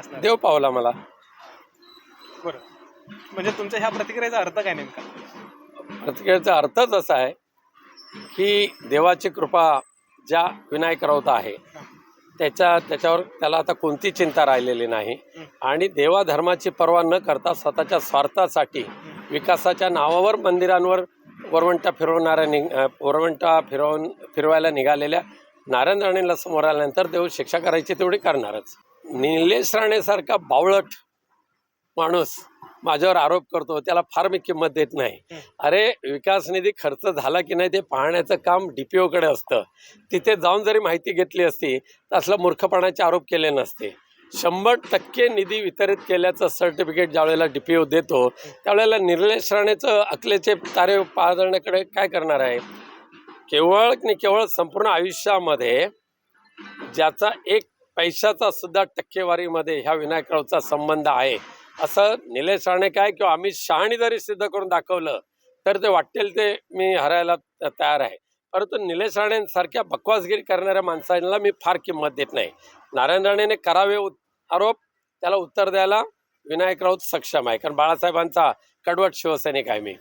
असणार? देव पावला मला. बरं. म्हणजे तुमच्या ह्या प्रतिक्रियेचा अर्थ काय नेमका? प्रतिक्रियेचा अर्थच असा आहे की देवाची कृपा ज्या विनायक राऊत आहे त्याच्या त्याच्यावर त्याला आता कोणती चिंता राहिलेली नाही. आणि देवा धर्माची पर्वा न करता स्वतःच्या स्वार्थासाठी विकासाच्या नावावर मंदिरांवर वरवंटा फिरवणाऱ्या नि वरवंटा फिरवून फिरवायला निघालेल्या नारायण राणेला समोर आल्यानंतर देव शिक्षा करायची तेवढी करणारच. निलेश राणेसारखा बावळट माणूस माझ्यावर आरोप करतो त्याला फार मी किंमत देत नाही. अरे विकास निधी खर्च झाला की नाही ते पाहण्याचं काम डी पी ओकडे असतं. तिथे जाऊन जरी माहिती घेतली असती तर असलं मूर्खपणाचे आरोप केले नसते. शंभर टक्के निधी वितरित केल्याचं सर्टिफिकेट ज्यावेळेला डी पी ओ देतो त्यावेळेला निलेश राणेचं अकलेचे तारे पाहण्याकडे काय करणार आहे? केवळ केवळ संपूर्ण आयुष्यामध्ये ज्याचा एक पैशाचा सुद्धा टक्केवारीमध्ये ह्या विनायकरावचा संबंध आहे. असं निलेश राणे काय किंवा अमित शहानी जरी सिद्ध करून दाखवलं तर ते वाटेल ते मी हरायला तयार आहे. परंतु निलेश राणेंसारख्या बकवासगिरी करणाऱ्या माणसांना मी फार किंमत देत नाही. नारायण राणेने करावे आरोप त्याला उत्तर द्यायला विनायक राऊत सक्षम आहे. कारण बाळासाहेबांचा कडवट शिवसैनिक आहे मी.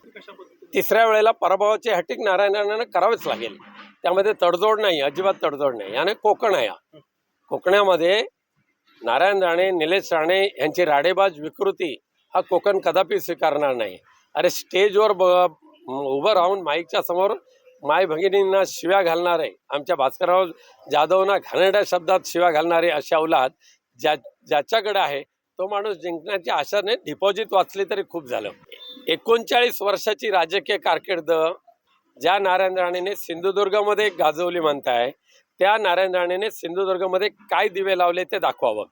तिसऱ्या वेळेला पराभवाची हटीक नारायण राणेनं करावेच लागेल. त्यामध्ये तडजोड नाही अजिबात तडजोड नाही. याने कोकण आहे कोकणामध्ये नारायण राणे निलेश राणे यांची राडेबाज विकृती हा कोकण कदापि स्वीकारणार नाही. अरे स्टेजवर ब उभं राहून माईकच्या समोर माय भगिनींना शिव्या घालणारे आमच्या भास्करराव जाधवना घाणेरड्या शब्दात शिव्या घालणारे असे औलाद ज्या ज्याच्याकडे आहे तो माणूस जिंकण्याच्या आशाने डिपॉझिट वाचली तरी खूप झालं. एकोणचाळीस वर्षाची राजकीय कारकीर्द ज्या नारायण राणेने सिंधुदुर्गामध्ये गाजवली म्हणताय त्या नारायण राणेने सिंधुदुर्गमध्ये काय दिवे लावले ते दाखवावं.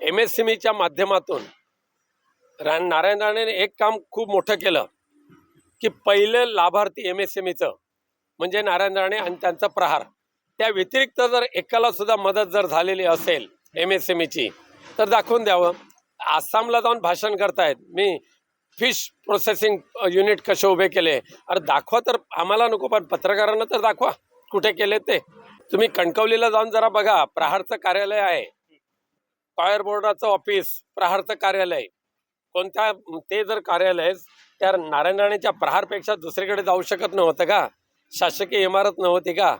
एम एस सी मीच्या माध्यमातून रा नारायण राणेने एक काम खूप मोठं केलं की पहिलं लाभार्थी एम एस एम ईचं म्हणजे नारायण राणे आणि त्यांचा प्रहार. त्या व्यतिरिक्त जर एकाला सुद्धा मदत जर झालेली असेल एम एस एम ईची तर दाखवून द्यावं. आसामला जाऊन भाषण करतायत. मी फिश प्रोसेसिंग युनिट कसे उभे केले? अरे दाखवा तर. आम्हाला नको पण पत्रकारांना तर दाखवा. कुठे केले ते? तुम्ही कणकवलीला जाऊन जरा बघा प्रहारचं कार्यालय आहे. फायर बोर्डाचं ऑफिस प्रहारचं कार्यालय. कोणत्या ते जर कार्यालय त्या नारायण राणेच्या प्रहारपेक्षा दुसरीकडे जाऊ शकत नव्हतं का? शासकीय इमारत नव्हती का?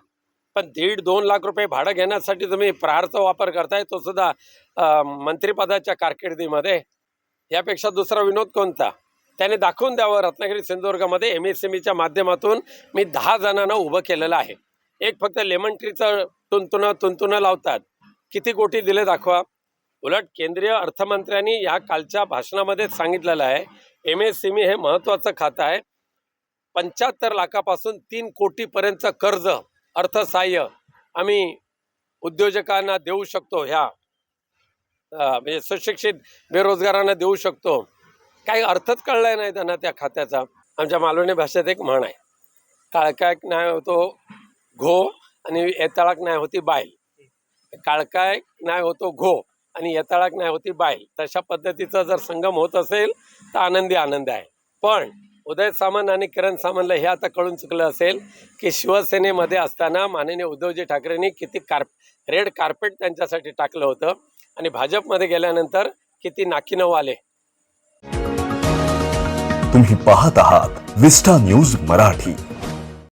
पण दीड दोन लाख रुपये भाडं घेण्यासाठी तुम्ही प्रहारचा वापर करताय तो सुद्धा मंत्रीपदाच्या मंत्रिपदाच्या कारकिर्दीमध्ये. यापेक्षा दुसरा विनोद कोणता? त्याने दाखवून द्यावं रत्नागिरी सिंधुदुर्गामध्ये एम एस एम ईच्या माध्यमातून मी दहा जणांना उभं केलेलं आहे. एक फक्त लेमन ट्रीचा तुंतुनं तुंतुनं लावतात. किती कोटी दिले दाखवा. उलट केंद्रीय अर्थमंत्र्यांनी या कालच्या भाषणामध्ये सांगितलेलं आहे. एम एस सी मी हे महत्त्वाचं खातं आहे. पंच्याहत्तर लाखापासून तीन कोटीपर्यंतचं कर्ज अर्थसहाय्य आम्ही उद्योजकांना देऊ शकतो ह्या म्हणजे सुशिक्षित बेरोजगारांना देऊ शकतो. काही अर्थच कळलाय नाही त्यांना त्या खात्याचा. आमच्या मालवणी भाषेत एक म्हण आहे. काळकाय न्याय होतो घो आणि येताळाक न्याय होती बायल. काळकाय न्याय होतो घो आणि येताळाक न्याय होती बायल. तशा पद्धतीचा जर संगम होत असेल तर आनंदी आनंद आहे. पण उदय सामंत आणि किरण सामंतला हे आता कळून चुकलं असेल की शिवसेनेमध्ये असताना माननीय उद्धवजी ठाकरेंनी किती कार रेड कार्पेट त्यांच्यासाठी टाकलं होतं आणि भाजपमध्ये गेल्यानंतर किती नाकीनऊ आले. तुम्ही पाहत आहात विस्टा न्यूज मराठी.